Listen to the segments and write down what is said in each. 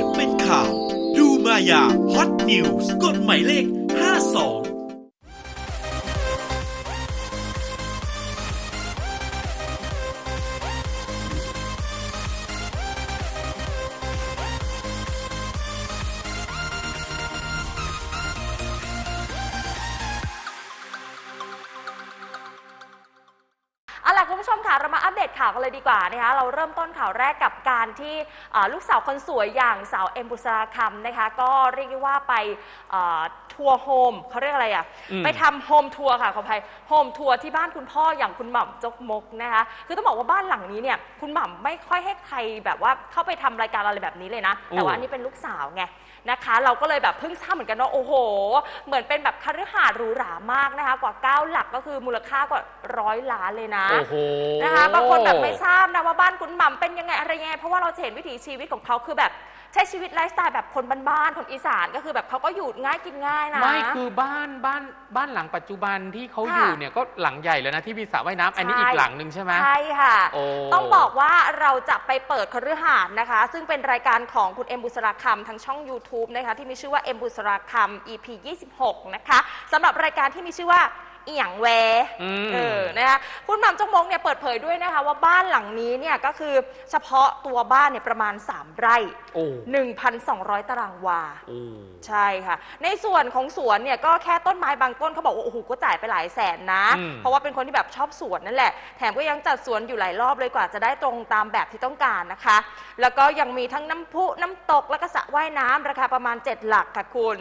เกิดเป็นข่าว ดูมายาฮอตนิวส์กฎหมายเลข คุณผู้ชมค่ะเรามาอัปเดตข่าวกันเลยดีกว่านะคะเราเริ่มต้นข่าวแรกกับการที่เอ่อลูกสาวคนสวยอย่างสาวเอ็มบุษราคำนะคะก็เรียกได้ว่าไปเอ่อทัวร์โฮมเขาเรียกอะไรอะอืมไปทำโฮมทัวร์ค่ะขออภัยโฮมทัวร์ที่บ้านคุณพ่ออย่างคุณหม่ำจกมกนะคะคือต้องบอกว่าบ้านหลังนี้เนี่ยคุณหม่ำไม่ค่อยให้ใครแบบว่าเข้าไปทำรายการอะไรแบบนี้เลยนะ แต่ว่าอันนี้เป็นลูกสาวไงนะคะ เราก็เลยแบบเพิ่งทราบเหมือนกันว่าโอ้โห เหมือนเป็นแบบคฤหาสน์หรูหรามากนะคะกว่า 9 หลักก็คือมูลค่ากว่าร้อยล้านเลยนะโอ้โหนะคะบางคนแบบไม่ทราบนะว่าบ้านคุณหม่ำเป็นยังไงอะไรยังไงเพราะว่าเราจะเห็นวิถีชีวิตของเขาคือแบบใช้ชีวิตไลฟ์สไตล์แบบคนบ้านๆคนอีสานก็คือแบบเขาก็อยู่ง่ายกินง่ายนะ ไม่คือบ้านบ้านบ้านหลังปัจจุบันที่เขาค่ะ อยู่เนี่ยก็หลังใหญ่แล้วนะที่มีสระว่ายน้ำอันนี้ใช่อีกหลังหนึ่งใช่ไหม ใช่ค่ะ โอ้ต้องบอกว่าเราจะไปเปิดคฤหาสน์นะคะ ซึ่งเป็นรายการของคุณเอ็มบุษราคำทางช่อง YouTube นะคะที่มีชื่อว่าเอ็มบุษราคำ EP 26 นะคะสำหรับรายการที่มีชื่อว่า อีหยังแวอืม เออนะคะคุณหม่ำจงมงเนี่ยเปิดเผยด้วยนะคะว่าบ้านหลังนี้เนี่ยก็คือเฉพาะตัวบ้านเนี่ยประมาณ 3 ไร่ โอ้1,200 ตารางวา โอ้ ใช่ค่ะ ในส่วนของสวนเนี่ยก็แค่ต้นไม้บางต้นเขาบอกว่าโอ้โหก็จ่ายไปหลายแสนนะ อืม เพราะว่าเป็นคนที่แบบชอบสวนนั่นแหละ แถมก็ยังจัดสวนอยู่หลายรอบเลยกว่าจะได้ตรงตามแบบที่ต้องการนะคะ แล้วก็ยังมีทั้งน้ำพุน้ำตกแล้วก็สระว่ายน้ำราคาประมาณ 7 หลักค่ะคุณ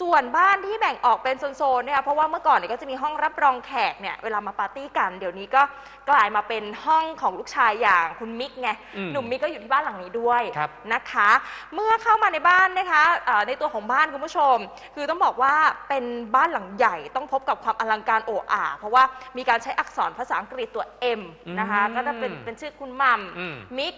ส่วนบ้านที่แบ่งออกเป็นโซนๆเนี่ยเพราะว่าเมื่อก่อนเนี่ยก็จะมีห้องรับรองแขกเนี่ยเวลามาปาร์ตี้กัน เดี๋ยวนี้ก็กลายมาเป็นห้องของลูกชายอย่างคุณมิกไงอืมหนุ่มมิกก็อยู่ที่บ้านหลังนี้ด้วยครับนะคะ เมื่อเข้ามาในบ้านนะคะเอ่อในตัวของบ้านคุณผู้ชม คือต้องบอกว่าเป็นบ้านหลังใหญ่ต้องพบกับความอลังการโอ้อาเพราะว่ามีการใช้อักษรภาษาอังกฤษตัว M นะคะอืมก็จะเป็นเป็นชื่อคุณมัมอืม มิก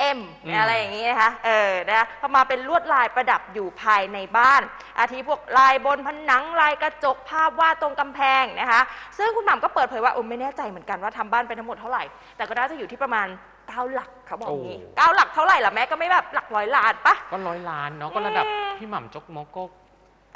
เอ็มอืมอะไรอย่างนี้นะคะ เออ นะคะพอมาเป็นลวดลายประดับอยู่ภายในบ้าน อาทิพวกลายบนผนังลายกระจกภาพวาดตรงกำแพงนะคะ ซึ่งคุณหม่ำก็เปิดเผยว่าโอ้ไม่แน่ใจเหมือนกันว่าทำบ้านเป็นทั้งหมดเท่าไหร่ แต่ก็น่าจะอยู่ที่ประมาณ9หลักเขาบอกอย่างนี้โอ้ เก้าหลักเท่าไหร่ล่ะแม่ก็ไม่แบบหลักร้อยล้านปะ ก็ร้อยล้านเนาะก็ระดับอืมพี่หม่ำจกมกก็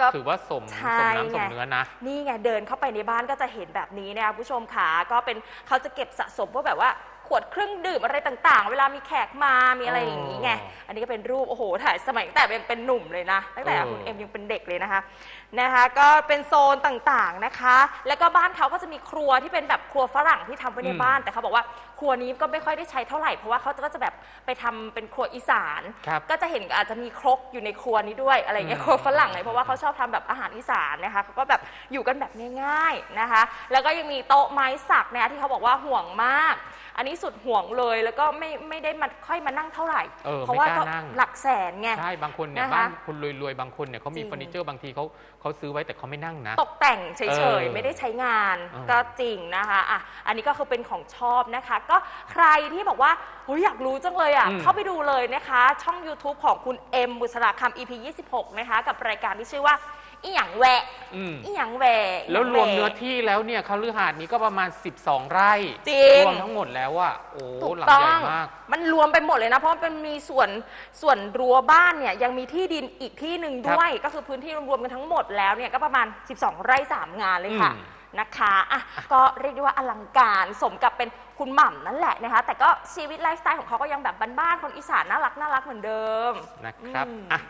ก็ ถือว่าสมใช่สมน้ำสมไง เนื้อนะ นี่ไงเดินเข้าไปในบ้านก็จะเห็นแบบนี้นะคะผู้ชมขาก็เป็นเขาจะเก็บสะสมพวกแบบว่า ขวดเครื่องดื่มอะไรต่างๆ เวลามีแขกมา มีอะไรอย่างนี้ไงอ๋ออันนี้ก็เป็นรูป โอ้โห ถ่ายสมัยตั้งแต่ยังเป็นหนุ่มเลยนะ ตั้งแต่เออคุณเอ็มยังเป็นเด็กเลยนะคะ นะคะ ก็เป็นโซนต่างๆนะคะ แล้วก็บ้านเขาก็จะมีครัวที่เป็นแบบครัวฝรั่งที่ทำไว้ในบ้าน แต่เขาบอกว่าค รัวนี้ก็ไม่ค่อยได้ใช้เท่าไหร่เพราะว่าเขาก็จะแบบไปทำเป็นครัวอีสาน ครับ ก็จะเห็นอาจจะมีครกอยู่ในครัวนี้ด้วยอะไรเงี้ยอืมครัวฝรั่งเลยเพราะว่าเขาชอบทำแบบอาหารอีสานนะคะเขาก็แบบอยู่กันแบบง่ายๆนะคะ แล้วก็ยังมีโต๊ะไม้สักนะคะที่เขาบอกว่าห่วงมาก อันนี้สุดห่วงเลยแล้วก็ไม่ไม่ได้มาค่อยมานั่งเท่าไหร่เออเพราะว่าไม่กก็ล้านั่ง หลักแสนไง ใช่บางคนเนี่ยนะคะบ้านคนรวยๆบางคนเนี่ยเขามีจริง เฟอร์นิเจอร์บางทีเขาเขาซื้อไว้แต่เขาไม่นั่งนะ ตกแต่งเฉเอยอๆ ไม่ได้ใช้งานเออก็จริงนะคะอะอันนี้ก็คือเป็นของชอบนะคะ ก็ใครที่บอกว่าโอ้ยอยากรู้จังเลยอะอืม เข้าไปดูเลยนะคะ ช่อง YouTube ของคุณเอ็มบุษราคำ EP 26 นะคะ กับรายการที่ชื่อว่าอีหยังแหวะอืม อีหยังแหวะแล้วรวมเนื้อที่ที่แล้วเนี่ยคฤหาสน์นี้ก็ประมาณ 12 ไร่จริง รวมทั้งหมดแล้วอะโอ้ถูกหลังต้อใหญ่ง มาก มันรวมไปหมดเลยนะ เพราะมันมีส่วนส่วนรั้วบ้านเนี่ยยังมีที่ดินอีกที่หนึ่งครับด้วย ก็คือพื้นที่รวมๆกันทั้งหมดแล้วเนี่ยก็ประมาณ 12 ไร่ 3 งานเลยค่ะ อืม นะคะอะก็เรียกได้ว่าอลังการสมกับเป็นคุณหม่ำนั่นแหละนะคะ แต่ก็ชีวิตไลฟ์สไตล์ของเขาก็ยังแบบบ้านๆคนอีสานน่ารักน่ารักเหมือนเดิมนะครับอืม อะ